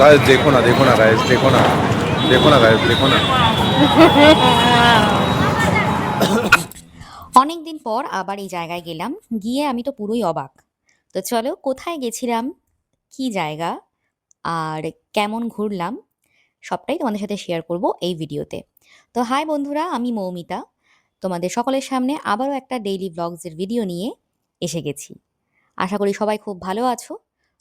Guys দেখো না দেখো না গাইজ দেখো না দেখো না গাইজ দেখো না অনেক দিন পর আবার এই জায়গায় গেলাম, গিয়ে আমি তো পুরোই অবাক। তো চলো, কোথায় গেছিলাম? কি জায়গা? আর কেমন ঘুরলাম? সবটাই তোমাদের সাথে শেয়ার করব এই ভিডিওতে। তো হাই বন্ধুরা, আমি মৌমিতা। তোমাদের সকলের সামনে আবারও একটা ডেইলি ব্লগসের ভিডিও নিয়ে এসে গেছি। আশা করি সবাই খুব ভালো আছো।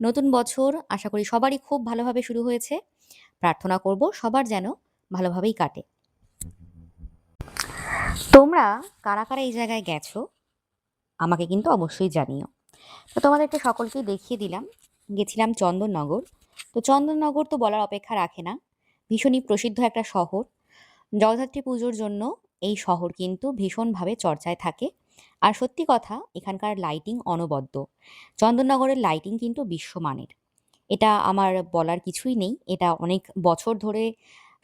নতুন বছর আশা করি সবারই খুব ভালোভাবে শুরু হয়েছে। প্রার্থনা করব সবার যেন ভালোভাবেই কাটে। তোমরা কারা কারা এই জায়গায় গেছো? আমাকে কিন্তু অবশ্যই জানিও। তো তোমাদেরকে সকলকেই দেখিয়ে দিলাম। গেছিলাম চন্দননগর। তো চন্দননগর তো বলার অপেক্ষা রাখে না। ভীষণই প্রসিদ্ধ একটা শহর। জগদ্ধাত্রী পুজোর জন্য এই শহর কিন্তু ভীষণভাবে চর্চায় থাকে। আর সত্যি কথা, এখানকার লাইটিং অনবদ্য। চন্দননগরের লাইটিং কিন্তু বিশ্বমানের। এটা আমার বলার কিছুই নেই, এটা অনেক বছর ধরে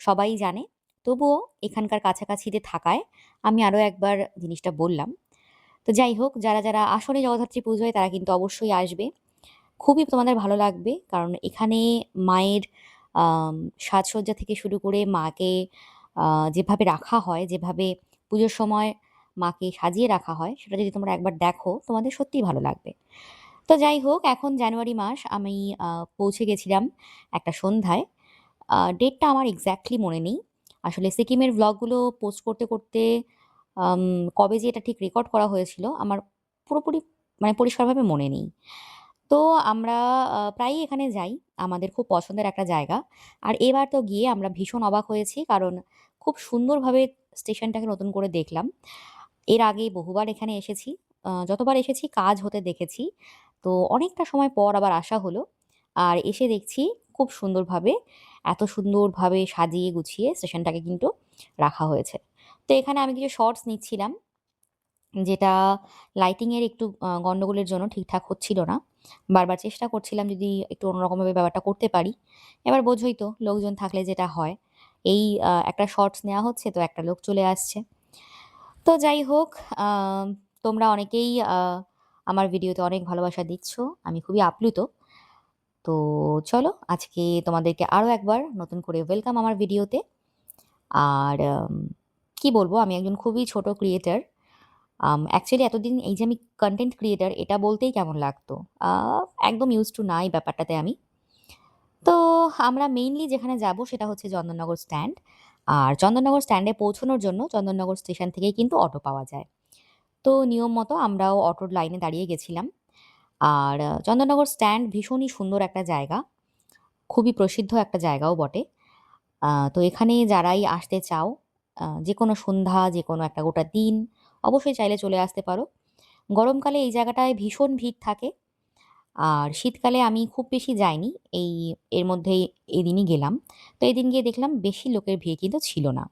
সবাই জানে। তবুও এখানকার কাছাকাছিতে থাকায় আমি আরও একবার জিনিসটা বললাম। তো যাই হোক, যারা যারা আসলে জগদ্ধাত্রী পুজোয়, তারা কিন্তু অবশ্যই আসবে। খুবই তোমাদের ভালো লাগবে, কারণ এখানে মায়ের সাজসজ্জা থেকে শুরু করে মাকে যেভাবে রাখা হয়, যেভাবে পুজোর সময় মাকে সাজিয়ে রাখা হয়, সেটা যদি তোমরা একবার দেখো, তোমাদের সত্যিই ভালো লাগবে। তো যাই হোক, এখন জানুয়ারি মাস, আমি পৌঁছে গেছিলাম একটা সন্ধ্যায়। ডেটটা আমার এক্স্যাক্টলি মনে নেই। আসলে সিকিমের ভ্লগগুলো পোস্ট করতে করতে কবে যে এটা ঠিক রেকর্ড করা হয়েছিল, আমার পুরোপুরি মানে পরিষ্কারভাবে মনে নেই। তো আমরা প্রায়ই এখানে যাই, আমাদের খুব পছন্দের একটা জায়গা। আর এবার তো গিয়ে আমরা ভীষণ অবাক হয়েছি, কারণ খুব সুন্দরভাবে স্টেশনটাকে নতুন করে দেখলাম। এর আগে বহুবার এখানে এসেছি। যতবার এসেছি, কাজ হতে দেখেছি। তো অনেকটা সময় পর আবার আসা হলো। আর এসে দেখছি খুব সুন্দরভাবে, এত সুন্দরভাবে সাজিয়ে গুছিয়ে স্টেশনটাকে কিন্তু রাখা হয়েছে। তো এখানে আমি কিছু শর্টস নিচ্ছিলাম, যেটা লাইটিংয়ের একটু গণ্ডগোলের জন্য ঠিকঠাক হচ্ছিল না। বারবার চেষ্টা করছিলাম যদি একটু অন্যরকমভাবে ব্যাপারটা করতে পারি। এবার বোঝোই তো, লোকজন থাকলে যেটা হয়। এই একটা শর্টস নেওয়া হচ্ছে তো একটা লোক চলে আসছে। তো যাই হোক তোমরা অনেকেই আমার ভিডিওতে অনেক ভালোবাসা দিচ্ছ, আমি খুবই আপ্লুত। তো চলো, আজকে তোমাদেরকে আরও একবার নতুন করে ওয়েলকাম আমার ভিডিওতে। আর কি বলব, আমি একজন খুবই ছোট ক্রিয়েটার অ্যাকচুয়ালি এতদিন এই যে আমি কন্টেন্ট ক্রিয়েটার এটা বলতেই কেমন লাগতো? একদম ইউজ টু না এই ব্যাপারটাতে আমি। তো আমরা মেইনলি যেখানে যাব সেটা হচ্ছে চন্দননগর স্ট্যান্ড আর চন্দননগর স্ট্যান্ডে পৌঁছানোর জন্য চন্দননগর স্টেশন থেকেই কিন্তু অটো পাওয়া যায়। তো নিয়ম মতো আমরাও অটোর লাইনে দাঁড়িয়ে গেছিলাম। আর চন্দননগর স্ট্যান্ড ভীষণই সুন্দর একটা জায়গা। খুবই প্রসিদ্ধ একটা জায়গাও বটে। তো এখানে যারাই আসতে চাও যে কোনো সন্ধ্যা, যে কোনো একটা গোটা দিন, অবশ্যই চাইলে চলে আসতে পারো। গরমকালে এই জায়গাটায় ভীষণ ভিড় থাকে। আর শীতকালে আমি খুব বেশি যাইনি। এই, এর মধ্যেই এদিনই গেলাম। তো এদিন গিয়ে দেখলাম বেশি লোকের ভিড় কিন্তু ছিল না।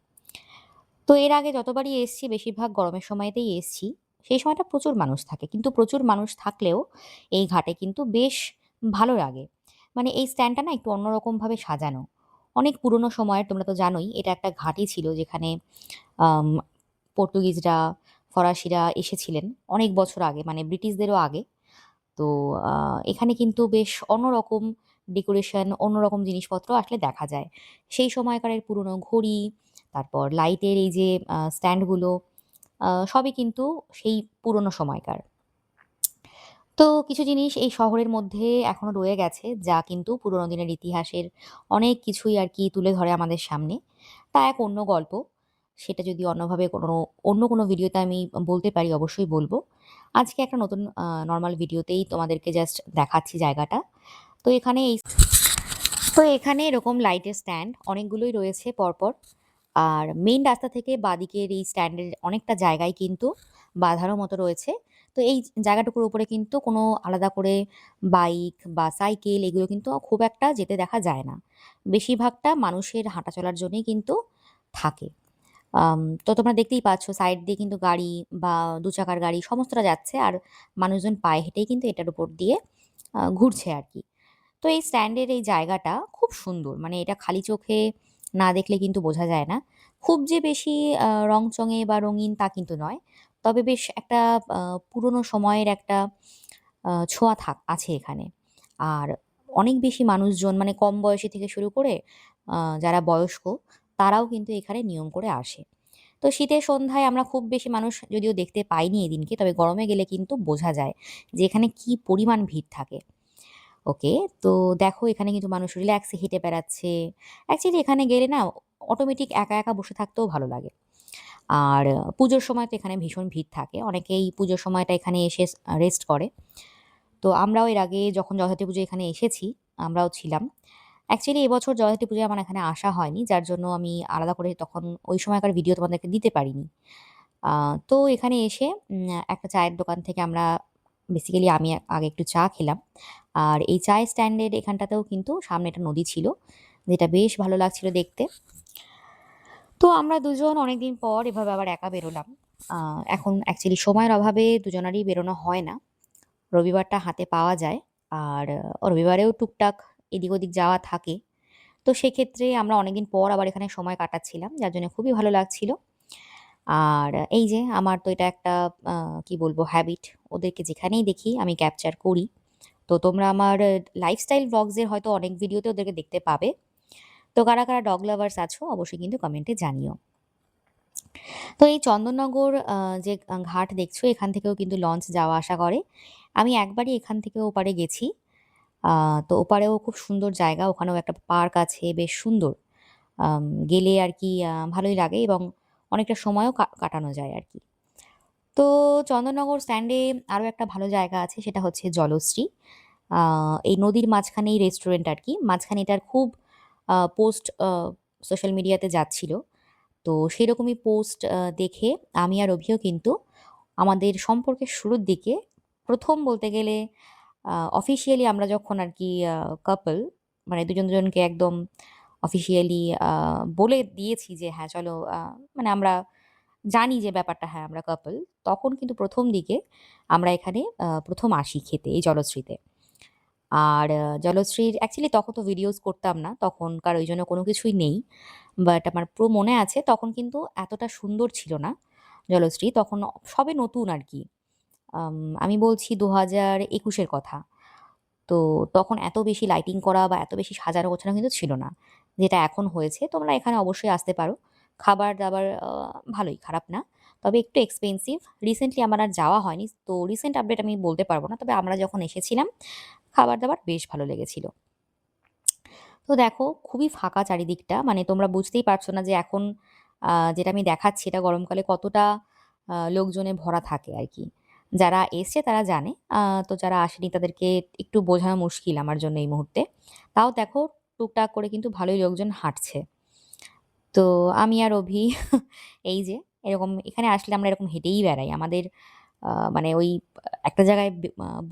তো এর আগে যতবারই এসছি, বেশিরভাগ গরমের সময়তেই এসছি। সেই সময়টা প্রচুর মানুষ থাকে। কিন্তু প্রচুর মানুষ থাকলেও এই ঘাটে কিন্তু বেশ ভালো লাগে। মানে এই স্ট্যান্ডটা না একটু অন্যরকমভাবে সাজানো। অনেক পুরনো সময়ের তোমরা তো জানোই, এটা একটা ঘাঁটি ছিল যেখানে পর্তুগিজরা, ফরাসিরা এসেছিলেন অনেক বছর আগে। মানে ব্রিটিশদেরও আগে। তো এখানে কিন্তু বেশ অন্যরকম ডেকোরেশন অন্যরকম জিনিসপত্র আসলে দেখা যায়। সেই সময়কারের পুরনো ঘড়ি, তারপর লাইটের এই যে স্ট্যান্ডগুলো সবই কিন্তু সেই পুরনো সময়কার। তো কিছু জিনিস এই শহরের মধ্যে এখনও রয়ে গেছে, যা কিন্তু পুরোনো দিনের ইতিহাসের অনেক কিছুই আর কি তুলে ধরে আমাদের সামনে। তা এক অন্য গল্প। সেটা যদি অন্যভাবে কোনো, অন্য কোনো ভিডিওতে আমি বলতে পারি, অবশ্যই বলব। আজকে একটা নতুন নর্মাল ভিডিওতেই তোমাদেরকে জাস্ট দেখাচ্ছি জায়গাটা। তো এখানে এই, তো এখানে এরকম লাইটের স্ট্যান্ড অনেকগুলোই রয়েছে পরপর। আর মেন রাস্তা থেকে বাদিকের এই স্ট্যান্ডের অনেকটা জায়গায় কিন্তু বাঁধানো মতো রয়েছে। তো এই জায়গাটুকুর উপরে কিন্তু কোনো আলাদা করে বাইক বা সাইকেল এগুলো কিন্তু খুব একটা যেতে দেখা যায় না। বেশিরভাগটা মানুষের হাঁটা চলার জন্যই কিন্তু থাকে। তো তোমরা দেখতেই পাচ্ছ সাইড দিয়ে কিন্তু গাড়ি বা দু চাকার গাড়ি সমস্তটা যাচ্ছে আর মানুষজন পায়ে হেঁটেই কিন্তু এটার উপর দিয়ে ঘুরছে আর কি তো এই স্ট্যান্ডের এই জায়গাটা খুব সুন্দর মানে এটা খালি চোখে না দেখলে কিন্তু বোঝা যায় না। খুব যে বেশি রংচঙে বা রঙিন তা কিন্তু নয়, তবে বেশ একটা পুরনো সময়ের একটা ছোঁয়া থাক, আছে এখানে। আর অনেক বেশি মানুষজন মানে কম বয়সী থেকে শুরু করে যারা বয়স্ক তারাও কিন্তু এখানে নিয়ম করে আসে। তো শীতের সন্ধ্যায় আমরা খুব বেশি মানুষ যদিও দেখতে পাইনি এদিনকে। তবে গরমে গেলে কিন্তু বোঝা যায় যে এখানে কি পরিমাণ ভিড় থাকে। ওকে, তো দেখো এখানে কিন্তু মানুষ রিল্যাক্সে হেঁটে বেড়াচ্ছে। অ্যাকচুয়ালি এখানে গেলে না অটোমেটিক একা, একা বসে থাকতেও ভালো লাগে। আর পুজোর সময় তো এখানে ভীষণ ভিড় থাকে। অনেকেই পুজোর সময়টা এখানে এসে রেস্ট করে। তো আমরাও এর আগে যখন জগদ্ধাত্রী পুজো এখানে এসেছি, আমরাও ছিলাম। অ্যাকচুয়ালি এবছর জগদ্ধাত্রী পুজোয় আমার এখানে আসা হয়নি। যার জন্য আমি আলাদা করে তখন ওই সময়কার ভিডিও তোমাদেরকে দিতে পারিনি। তো এখানে এসে একটা চায়ের দোকান থেকে আমরা বেসিক্যালি আমি আগে একটু চা খেলাম। আর এই চায়ের স্ট্যান্ডের এখানটাতেও কিন্তু সামনে একটা নদী ছিল, যেটা বেশ ভালো লাগছিল দেখতে। তো আমরা দুজন অনেকদিন পর এভাবে আবার একা বেরোলাম। এখন অ্যাকচুয়ালি সময়ের অভাবে দুজনারই বেরোনো হয় না। রবিবারটা হাতে পাওয়া যায়। আর রবিবারেও টুকটাক এদিক ওদিক যাওয়া থাকে। তো সেক্ষেত্রে আমরা অনেকদিন পর আবার এখানে সময় কাটাচ্ছিলাম। যার জন্য খুবই ভালো লাগছিল। আর এই যে আমার তো এটা একটা কি বলব হ্যাবিট। ওদেরকে যেখানেই দেখি আমি ক্যাপচার করি। তো তোমরা আমার লাইফস্টাইল ভ্লগস এর হয়তো অনেক ভিডিওতে ওদেরকে দেখতে পাবে। তো কারা, কারা ডগ লাভার্স আছো অবশ্যই কিন্তু কমেন্টে জানিও। তো এই চন্দননগর যে ঘাট দেখছ এখান থেকেও কিন্তু লঞ্চ যাওয়া আসা করে। আমি একবারই এখান থেকে ওপারে গেছি। তো ওপারেও খুব সুন্দর জায়গা। ওখানেও একটা পার্ক আছে, বেশ সুন্দর। গেলে আর কি ভালোই লাগে এবং অনেকটা সময়ও কাটানো যায় আর কি তো চন্দননগর স্ট্যান্ডে আরও একটা ভালো জায়গা আছে, সেটা হচ্ছে জলশ্রী। এই নদীর মাঝখানেই রেস্টুরেন্ট আর কি, মাঝখানে এটার খুব পোস্ট সোশ্যাল মিডিয়াতে যাচ্ছিল। তো সেরকমই পোস্ট দেখে আমি আর অভিও কিন্তু আমাদের সম্পর্কের শুরুর দিকে প্রথম বলতে গেলে অফিসিয়ালি আমরা যখন আর কি কাপল মানে দুজন দুজনকে একদম অফিসিয়ালি বলে দিয়েছি যে হ্যাঁ, চলো মানে আমরা জানি যে ব্যাপারটা হ্যাঁ, আমরা কাপল। তখন কিন্তু প্রথম দিকে আমরা এখানে প্রথম আসি খেতে এই জলশ্রীতে। আর জলশ্রীর অ্যাকচুয়ালি তখন তো ভিডিওস করতাম না। তখনকার ওইজন্য কোনো কিছুই নেই। বাট আমার পুরো মনে আছে তখন কিন্তু এতটা সুন্দর ছিল না জলশ্রী। তখন সবে নতুন আরকি। আম আমি বলছি দু হাজার একুশের কথা। তো তখন এত বেশি লাইটিং করা বা এত বেশি সাজানো গোছানো কিন্তু ছিল না। যেটা এখন হয়েছে। তোমরা এখানে অবশ্যই আসতে পারো। খাবার-দাবার ভালোই, খারাপ না। তবে একটু এক্সপেনসিভ। রিসেন্টলি আমার আর যাওয়া হয়নি। তো রিসেন্ট আপডেট আমি বলতে পারব না। তবে আমরা যখন এসেছিলাম খাবার-দাবার বেশ ভালো লেগেছিল। তো দেখো খুবই ফাঁকা চারিদিকটা। মানে তোমরা বুঝতেই পারছ না যে এখন যেটা আমি দেখাচ্ছি এটা গরমকালে কতটা লোকজনে ভরা থাকে আরকি। যারা এসছে তারা জানে। তো যারা আসেনি তাদেরকে একটু বোঝানো মুশকিল আমার জন্য এই মুহূর্তে। তাও দেখো টুকটাক করে কিন্তু ভালোই লোকজন হাঁটছে। তো আমি আর অভি এই যে এরকম এখানে আসলে আমরা এরকম হেঁটেই বেড়াই। আমাদের মানে ওই একটা জায়গায়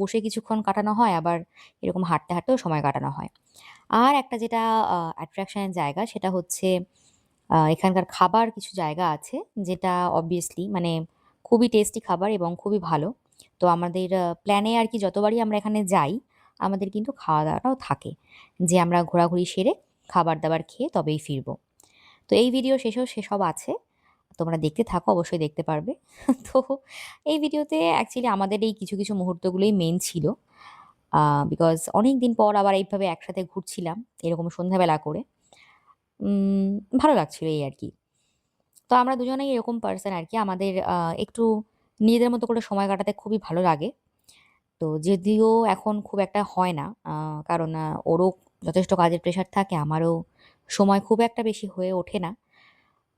বসে কিছুক্ষণ কাটানো হয় আবার এরকম হাঁটতে, হাঁটতেও সময় কাটানো হয়। আর একটা যেটা আ অ্যাট্রাকশন এর জায়গা সেটা হচ্ছে এখানকার খাবার কিছু জায়গা আছে যেটা অবভিয়াসলি মানে খুবই টেস্টি খাবার এবং খুবই ভালো। তো আমাদের প্ল্যানে আর কি যতবারই আমরা এখানে যাই, আমাদের কিন্তু খাওয়া-দাওয়াটাও থাকে। যে আমরা ঘোরাঘুরি সেরে খাবার-দাবার খেয়ে তবেই ফিরব। তো এই ভিডিও শেষেও সেসব আছে। তোমরা দেখতে থাকো অবশ্যই দেখতে পারবে। তো এই ভিডিওতে অ্যাকচুয়ালি আমাদের এই কিছু, কিছু মুহূর্তগুলোই মেন ছিল। বিকজ অনেক দিন পর আবার এইভাবে একসাথে ঘুরছিলাম এরকম সন্ধ্যাবেলা করে। ভালো লাগছিল এই আরকি। তো আমরা দুজনেই এরকম পারসন আরকি। আমাদের একটু নিজেদের মতো করে সময় কাটাতে খুবই ভালো লাগে। তো যদিও এখন খুব একটা হয় না। কারণ ওরও যথেষ্ট কাজের প্রেশার থাকে। আমারও সময় খুব একটা বেশি হয়ে ওঠে না।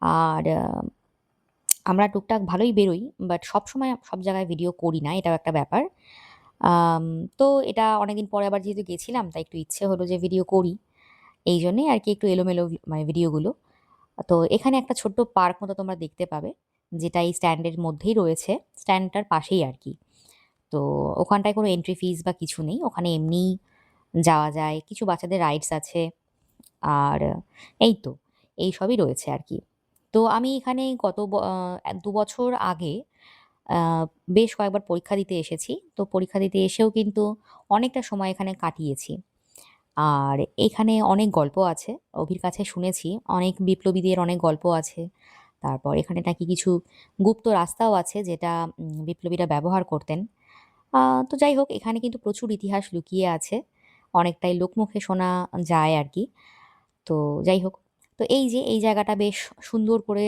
আর আমরা টুকটাক ভালোই বেরোই। বাট সবসময় সব জায়গায় ভিডিও করি না। এটাও একটা ব্যাপার। তো এটা অনেকদিন পরে আবার যেহেতু গেছিলাম, তাই একটু ইচ্ছে হলো যে ভিডিও করি। এই জন্যে আর কি একটু এলোমেলো মানে ভিডিওগুলো। তো এখানে একটা ছোট্ট পার্ক মতো তোমরা দেখতে পাবে। যেটা এই স্ট্যান্ডের মধ্যেই রয়েছে। স্ট্যান্ডটার পাশেই আর কি তো ওখানটায় কোনো এন্ট্রি ফিস বা কিছু নেই। ওখানে এমনিই যাওয়া যায়। কিছু বাচ্চাদের রাইডস আছে। আর এই তো, এই সবই রয়েছে আর কি তো আমি এখানে গত ২ বছর আগে বেশ কয়েকবার পরীক্ষা দিতে এসেছি। তো পরীক্ষা দিতে এসেও কিন্তু অনেকটা সময় এখানে কাটিয়েছি। আর এখানে অনেক গল্প আছে। অভির কাছে শুনেছি, অনেক বিপ্লবীদের অনেক গল্প আছে। তারপর এখানে নাকি কিছু গুপ্ত রাস্তাও আছে যেটা বিপ্লবীরা ব্যবহার করতেন। তো যাই হোক, এখানে কিন্তু প্রচুর ইতিহাস লুকিয়ে আছে। অনেকটাই লোকমুখে শোনা যায় আর কি তো যাই হোক, তো এই যে এই জায়গাটা বেশ সুন্দর করে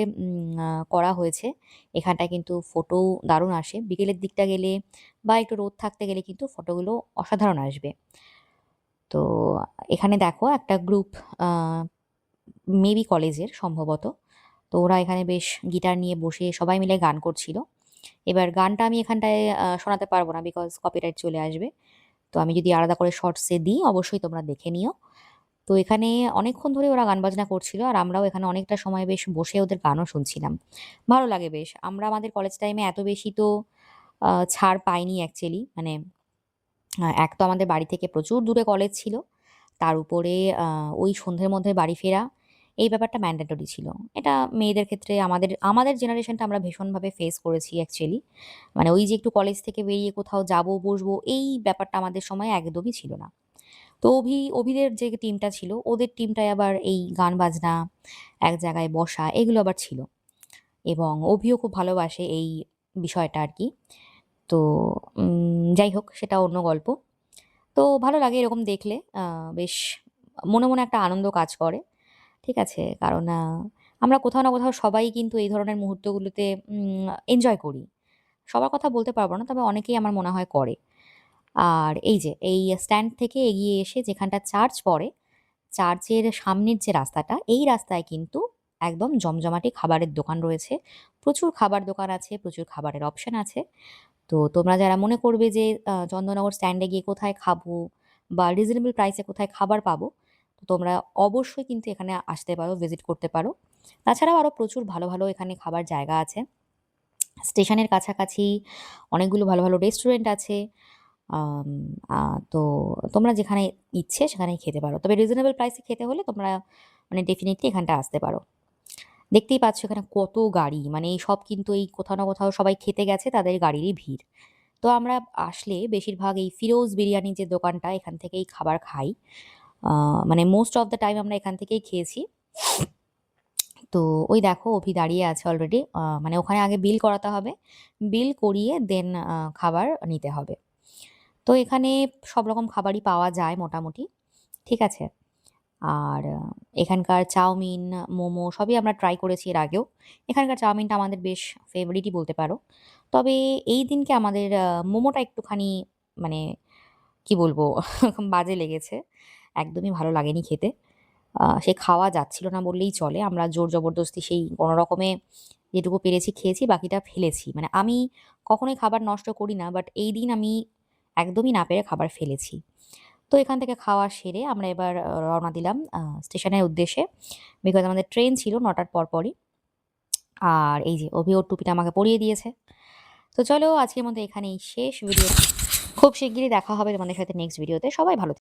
করা হয়েছে এখানটায় কিন্তু ফটো দারুণ আসে বিকেলের দিকটা গেলে বা একটু রোদ থাকতে গেলে কিন্তু ফটোগুলো অসাধারণ আসবে তো এখানে দেখো একটা গ্রুপ মেবি কলেজের সম্ভবত। তো ওরা এখানে বেশ গিটার নিয়ে বসে সবাই মিলে গান করছিল। এবার গানটা আমি এখানটায় শোনাতে পারব না বিকজ কপিরাইট চলে আসবে। তো আমি যদি আলাদা করে শর্টসে দিই, অবশ্যই তোমরা দেখে নিও। তো এখানে অনেকক্ষণ ধরে ওরা গান বাজনা করছিল আর আমরাও এখানে অনেকটা সময় বেশ বসে ওদের গানও শুনছিলাম। ভালো লাগে বেশ। আমরা আমাদের কলেজ টাইমে এত বেশি তো ছাড় পাইনি অ্যাকচুয়ালি মানে এক তো আমাদের বাড়ি থেকে প্রচুর দূরে কলেজ ছিল। তার উপরে ওই সন্ধ্যের মধ্যে বাড়ি ফেরা, এই ব্যাপারটা ম্যান্ডেটরি ছিল। এটা মেয়েদের ক্ষেত্রে আমাদের আমাদের জেনারেশনটা আমরা ভীষণভাবে ফেস করেছি অ্যাকচুয়ালি মানে ওই যে একটু কলেজ থেকে বেরিয়ে কোথাও যাব, বসবো, এই ব্যাপারটা আমাদের সময় একদমই ছিল না। তো অভি, অভিদের যে টিমটা ছিল, ওদের টিমটায় আবার এই গান বাজনা, এক জায়গায় বসা, এগুলো আবার ছিল। এবং অভিও খুব ভালোবাসে এই বিষয়টা আর কি। তো যাই হোক, সেটা অন্য গল্প। তো ভালো লাগে এরকম দেখলে। বেশ মনে মনে একটা আনন্দ কাজ করে। ঠিক আছে, কারণ আমরা কোথাও না কোথাও সবাই কিন্তু এই ধরনের মুহূর্তগুলোতে এনজয় করি। সবার কথা বলতে পারব না, তবে অনেকেই আমার মনে হয় করে। আর এই যে, এই স্ট্যান্ড থেকে এগিয়ে এসে যেখানটা চার্চ পড়ে চার্চের সামনের যে রাস্তাটা, এই রাস্তায় কিন্তু একদম জমজমাটি খাবারের দোকান রয়েছে। প্রচুর খাবার দোকান আছে, প্রচুর খাবারের অপশন আছে। তো তোমরা যারা মনে করবে যে চন্দননগর স্ট্যান্ডে গিয়ে কোথায় খাব বা রিজনেবল প্রাইসে কোথায় খাবার পাবো, তো তোমরা অবশ্যই কিন্তু এখানে আসতে পারো ভিজিট করতে পারো। তাছাড়াও আরও প্রচুর ভালো ভালো এখানে খাবার জায়গা আছে। স্টেশনের কাছাকাছি অনেকগুলো ভালো ভালো রেস্টুরেন্ট আছে। তো তোমরা যেখানে ইচ্ছে সেখানেই খেতে পারো। তবে রিজনেবল প্রাইসে খেতে হলে তোমরা মানে ডেফিনেটলি এখানটা আসতে পারো। দেখতেই পাচ্ছ এখানে কত গাড়ি। মানে এই সব কিন্তু এই কোথাও না কোথাও সবাই খেতে গেছে, তাদের গাড়িরই ভিড়। তো আমরা আসলে বেশিরভাগ এই ফিরোজ বিরিয়ানি যে দোকানটা, এখান থেকেই খাবার খাই। মানে মোস্ট অফ দ্য টাইম আমরা এখান থেকেই খেয়েছি। তো ওই দেখো, অভি দাঁড়িয়ে আছে অলরেডি মানে ওখানে আগে বিল করাতে হবে। বিল করিয়ে দেন খাবার নিতে হবে। তো এখানে সব রকম খাবারই পাওয়া যায় মোটামুটি। ঠিক আছে? আর এখানকার চাউমিন, মোমো সবই আমরা ট্রাই করেছি এর আগেও। এখানকার চাউমিনটা আমাদের বেশ ফেভারিটই বলতে পারো। তবে এই দিনকে আমাদের মোমোটা একটুখানি মানে কি বলব, বাজে লেগেছে। একদমই ভালো লাগেনি খেতে। সে খাওয়া যাচ্ছিল না বললেই চলে। আমরা জোর জবরদস্তি সেই কোনো রকমে যেটুকু পেরেছি খেয়েছি, বাকিটা ফেলেছি। মানে আমি কখনোই খাবার নষ্ট করি না বাট এই দিন আমি একদমই না পেরে খাবার ফেলেছি। তো এখান থেকে খাওয়া সেরে আমরা এবার রওনা দিলাম স্টেশনের উদ্দেশ্যে। বিকজ আমাদের ট্রেন ছিল নটার পরপরই। আর এই যে অভি টুপিটা আমাকে পরিয়ে দিয়েছে। তো চলো আজকের মধ্যে এখানেই শেষ ভিডিও খুব শিগগিরই দেখা হবে তোমাদের সাথে নেক্সট ভিডিওতে সবাই ভালো।